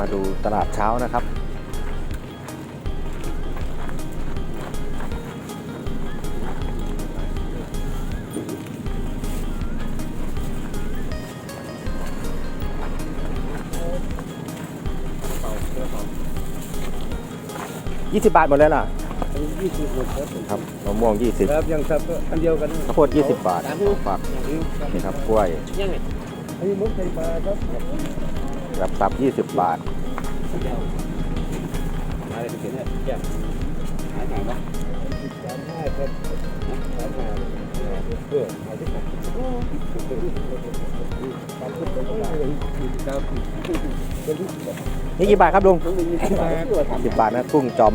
มาดูตลาดเช้านะครับ 20 บาทหมดเลยล่ะยี่สิบหมดครับครับมะม่วง 20ครับยังครับอันเดียวกันข้าวโพด20 บาทฝักนี่ครับกล้วยยังไงอันนี้มุกไข่ปลาครับ แบบสับ20บาทอะไรเป็นเนี่ยแก่หายหายปะสามห้าครับสามห้าเออหายที่ไหนครับนี่กี่บาทครับลุงต้องมีที่มา10บาทนะกุ้งจอม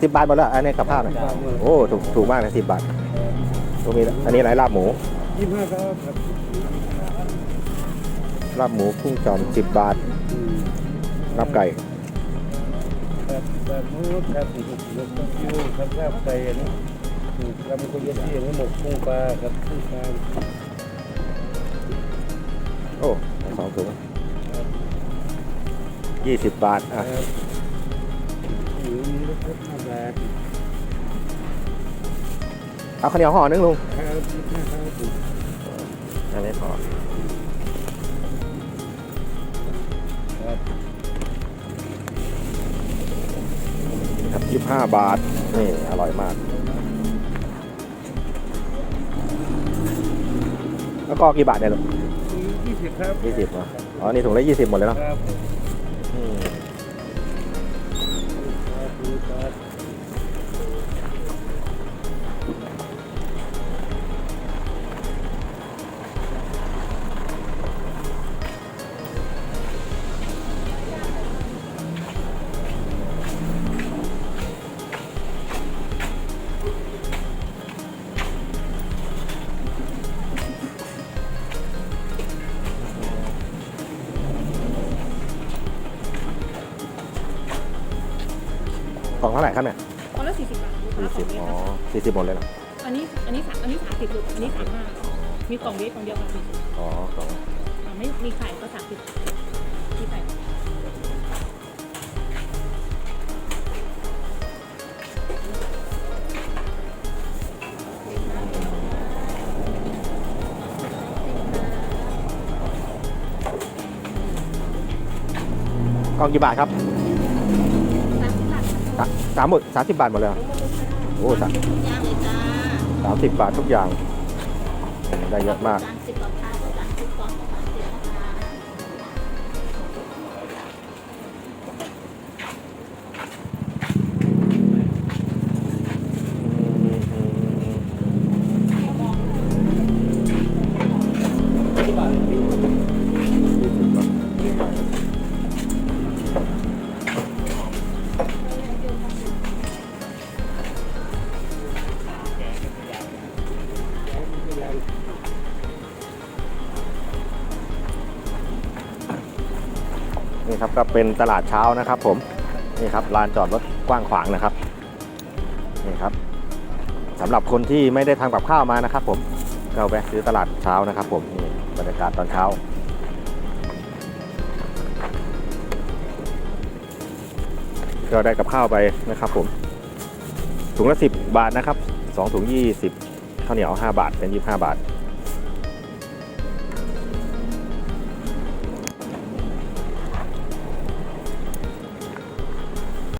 10บาทหมดแล้วอันนี้กับข้าวนะโอ้ถูกถูกมากนะ10บาทตรงนี้อันนี้อะไรลาบหมูยี่ห้าครับ ลาบหมูกุ้งจอม10บาทลาบไก่แบบแบบนู้นครับรถคิวครับลาบไก่อันนี้ครับมีคนเยอะที่อย่างนี้หมกกุ้งปลาครับกุ้งปลาโอ้สองถุง20บาทคอะรับหรือมีรถรถห้าบาทเอาข้าวเหนียวห่อนึงลุงครับยี่ห้าครับอันนี้พอ ครับครับ25บาท นี่ อร่อยมาก แล้วก็กี่บาทเนี่ยลุงยี่สิบครับยี่สิบเหรออ๋อ นี่ถุงละยี่สิบหมดเลยเนาะครับอืมครับ กล่องเท่าไหร่ครับเนี่ยคนละสี่สิบบาทลูกค้าสี่กสิล่บองเล็กอ๋อสี่สิบหมดเลยเหรออันนี้อันนี้สามอันนี้สามสิบลูกอันนี้สามห้ามีกล่องเล็กกล่องเดียวกับสี่สิบอ๋อกล่องอ่าไม่มีไข่ก็สามสิบที่ไข่กล่องกี่บาทครับสามสิบบาท สามสามหมดสามสิบบาทหมดเลยเหรอโอ้สามย่างเลยจ้าสามสิบบาททุกอย่าง ได้เยอะมาก สามสิบ ครับก็เป็นตลาดเช้านะครับ ผมนี่ครับลานจอดรถกว้างขวางนะครับนี่ครับสำหรับคนที่ไม่ได้ทำกับข้าวมานะครับ ผมก็แวะซื้อตลาดเช้านะครับ ผมนี่บรรยากาศตอนเช้าก็ได้กับข้าวไปนะครับผมถุงละ 10 บาทนะครับ2ถุง 20ข้าวเหนียว 5 บาทเป็น 25 บาท